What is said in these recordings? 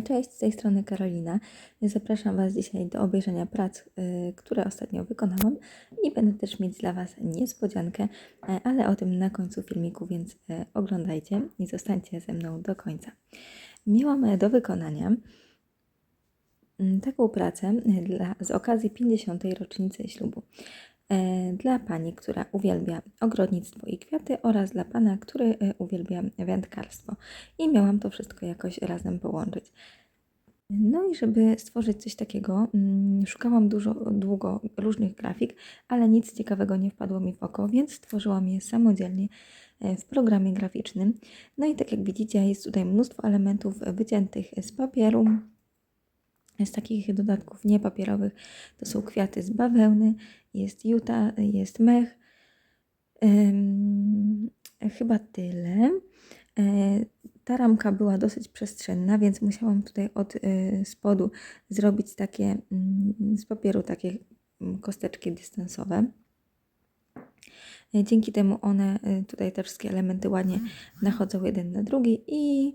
Cześć, z tej strony Karolina. Zapraszam Was dzisiaj do obejrzenia prac, y, które ostatnio wykonałam i będę też mieć dla Was niespodziankę, e, ale o tym na końcu filmiku, więc e, oglądajcie i zostańcie ze mną do końca. Miałam do wykonania mm, taką pracę dla, z okazji 50. rocznicy ślubu. E, Dla pani, która uwielbia ogrodnictwo i kwiaty oraz dla pana, który e, uwielbia wędkarstwo. I miałam to wszystko jakoś razem połączyć. No i żeby stworzyć coś takiego, mm, szukałam dużo, długo różnych grafik, ale nic ciekawego nie wpadło mi w oko, więc stworzyłam je samodzielnie e, w programie graficznym. No i tak jak widzicie, jest tutaj mnóstwo elementów wyciętych z papieru, z takich dodatków niepapierowych. To są kwiaty z bawełny, jest juta, jest mech. Ym, chyba tyle. E, ta ramka była dosyć przestrzenna, więc musiałam tutaj od y, spodu zrobić takie mm, z papieru takie mm, kosteczki dystansowe. E, Dzięki temu one, tutaj te wszystkie elementy ładnie nachodzą jeden na drugi i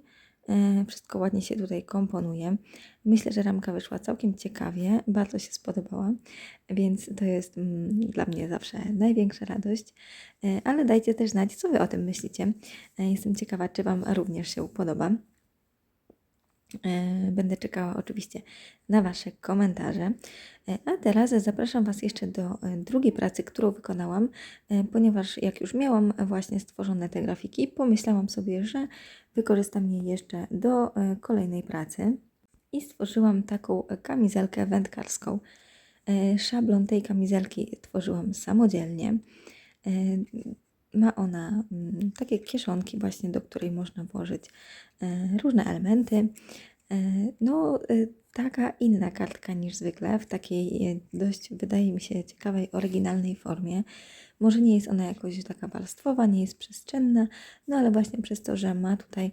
wszystko ładnie się tutaj komponuje. Myślę, że ramka wyszła całkiem ciekawie, bardzo się spodobała, więc to jest mm, dla mnie zawsze największa radość. E, Ale dajcie też znać, co Wy o tym myślicie. E, Jestem ciekawa, czy Wam również się podoba. E, Będę czekała oczywiście na Wasze komentarze. E, A teraz zapraszam Was jeszcze do e, drugiej pracy, którą wykonałam, ponieważ jak już miałam właśnie stworzone te grafiki, pomyślałam sobie, że wykorzystam je jeszcze do kolejnej pracy i stworzyłam taką kamizelkę wędkarską. Szablon tej kamizelki tworzyłam samodzielnie. Ma ona mm, takie kieszonki właśnie, do której można włożyć e, różne elementy. E, No, e, taka inna kartka niż zwykle, w takiej dość, wydaje mi się, ciekawej, oryginalnej formie. Może nie jest ona jakoś taka warstwowa, nie jest przestrzenna, no ale właśnie przez to, że ma tutaj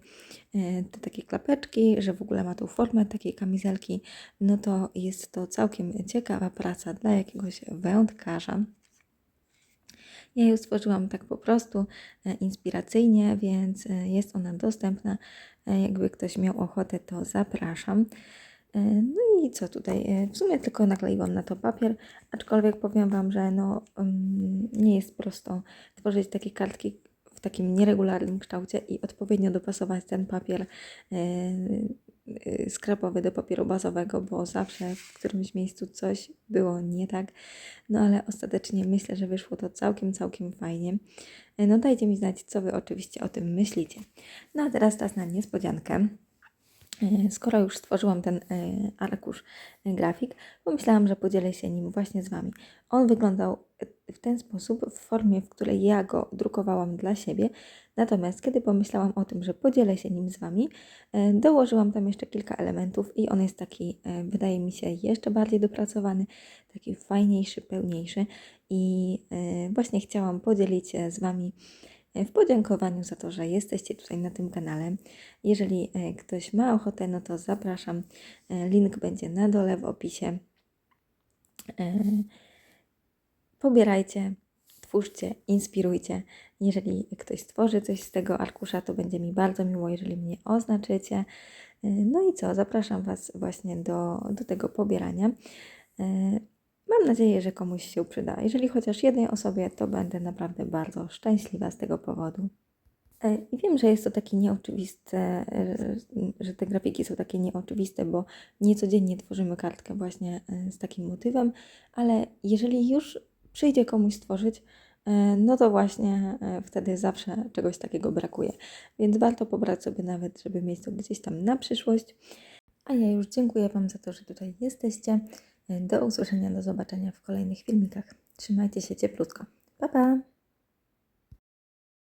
te takie klapeczki, że w ogóle ma tą formę takiej kamizelki, no to jest to całkiem ciekawa praca dla jakiegoś wędkarza. Ja ją stworzyłam tak po prostu e, inspiracyjnie, więc e, jest ona dostępna. E, Jakby ktoś miał ochotę, to zapraszam. No i co tutaj? W sumie tylko nakleiłam na to papier, aczkolwiek powiem Wam, że no, mm, nie jest prosto tworzyć takie kartki w takim nieregularnym kształcie i odpowiednio dopasować ten papier skrapowy do papieru bazowego, bo zawsze w którymś miejscu coś było nie tak. No ale ostatecznie myślę, że wyszło to całkiem, całkiem fajnie. E, No dajcie mi znać, co Wy oczywiście o tym myślicie. No a teraz czas na niespodziankę. E, Skoro już stworzyłam ten e, arkusz e, grafik, pomyślałam, że podzielę się nim właśnie z Wami. On wyglądał w ten sposób, w formie, w której ja go drukowałam dla siebie. Natomiast kiedy pomyślałam o tym, że podzielę się nim z Wami, dołożyłam tam jeszcze kilka elementów i on jest taki, wydaje mi się, jeszcze bardziej dopracowany, taki fajniejszy, pełniejszy. I właśnie chciałam podzielić się z Wami w podziękowaniu za to, że jesteście tutaj na tym kanale. Jeżeli e, ktoś ma ochotę, no to zapraszam. E, Link będzie na dole w opisie. E, Pobierajcie, twórzcie, inspirujcie. Jeżeli ktoś stworzy coś z tego arkusza, to będzie mi bardzo miło, jeżeli mnie oznaczycie. No i co, zapraszam Was właśnie do, do tego pobierania. Mam nadzieję, że komuś się przyda. Jeżeli chociaż jednej osobie, to będę naprawdę bardzo szczęśliwa z tego powodu. E, I wiem, że jest to takie nieoczywiste, e, że te grafiki są takie nieoczywiste, bo niecodziennie tworzymy kartkę właśnie e, z takim motywem, ale jeżeli już przyjdzie komuś stworzyć, no to właśnie wtedy zawsze czegoś takiego brakuje. Więc warto pobrać sobie nawet, żeby mieć to gdzieś tam na przyszłość. A ja już dziękuję Wam za to, że tutaj jesteście. Do usłyszenia, do zobaczenia w kolejnych filmikach. Trzymajcie się cieplutko. Pa, pa!